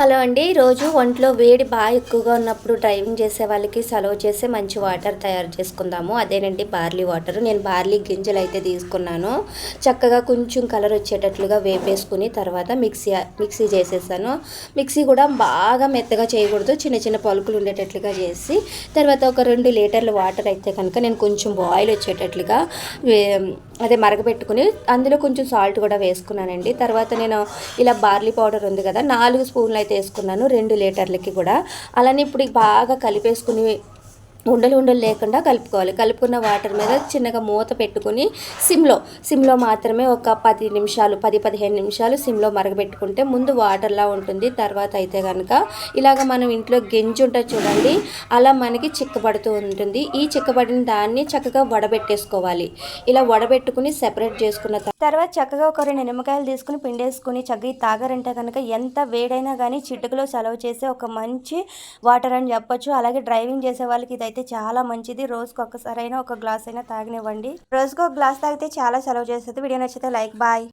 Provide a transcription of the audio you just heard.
Hello అండి. రోజు ఒంట్లో వేడి బాగా ఎక్కువగా ఉన్నప్పుడు డ్రైవింగ్ చేసే వాళ్ళకి సలవ చేసి మంచి వాటర్ తయారు చేసుకుందాము. అదేనండి బార్లీ వాటర్. నేను బార్లీ గింజలు అయితే తీసుకున్నాను. చక్కగా కొంచెం కలర్ వచ్చేటట్లుగా వేపేసుకుని తర్వాత మిక్సీ మిక్సీ చేసేసాను. మిక్సీ కూడా బాగా మెత్తగా చేయకూడదు. చిన్న చిన్న పలుకులు ఉండేటట్లుగా చేసి తర్వాత ఒక రెండు లీటర్ల వాటర్ అయితే కనుక నేను కొంచెం బాయిల్ వచ్చేటట్లుగా వే- అదే మరగపెట్టుకుని అందులో కొంచెం సాల్ట్ కూడా వేసుకున్నానండి. తర్వాత నేను ఇలా బార్లీ పౌడర్ ఉంది కదా నాలుగు స్పూన్లు అయితే వేసుకున్నాను రెండు లీటర్లకి కూడా. అలానే ఇప్పుడు బాగా కలిపేసుకుని ఉండలు ఉండలు లేకుండా కలుపుకోవాలి. కలుపుకున్న వాటర్ మీద చిన్నగా మూత పెట్టుకుని సిమ్లో సిమ్లో మాత్రమే ఒక పది నిమిషాలు పది పదిహేను నిమిషాలు సిమ్లో మరగబెట్టుకుంటే ముందు వాటర్లా ఉంటుంది. తర్వాత అయితే కనుక ఇలాగ మనం ఇంట్లో గెంజి ఉంటుంది చూడండి అలా మనకి చిక్కబడుతూ ఉంటుంది. ఈ చిక్కబడిన దాన్ని చక్కగా వడబెట్టేసుకోవాలి. ఇలా వడబెట్టుకుని సెపరేట్ చేసుకున్న తర్వాత చక్కగా ఒక రెండు నిమ్మకాయలు తీసుకుని పిండేసుకుని చక్కగా తాగారంటే కనుక ఎంత వేడైనా కానీ చిటుకులో సెలవు చేసే ఒక మంచి వాటర్ అని చెప్పొచ్చు. అలాగే డ్రైవింగ్ చేసే వాళ్ళకి ఇది అయితే చాలా మంచిది. రోజుకు ఒక్కసారైనా ఒక గ్లాస్ అయినా తాగనివ్వండి. రోజుకు ఒక గ్లాస్ తాగితే చాలా సెలవు చేస్తుంది. వీడియో నచ్చితే లైక్ బాయ్.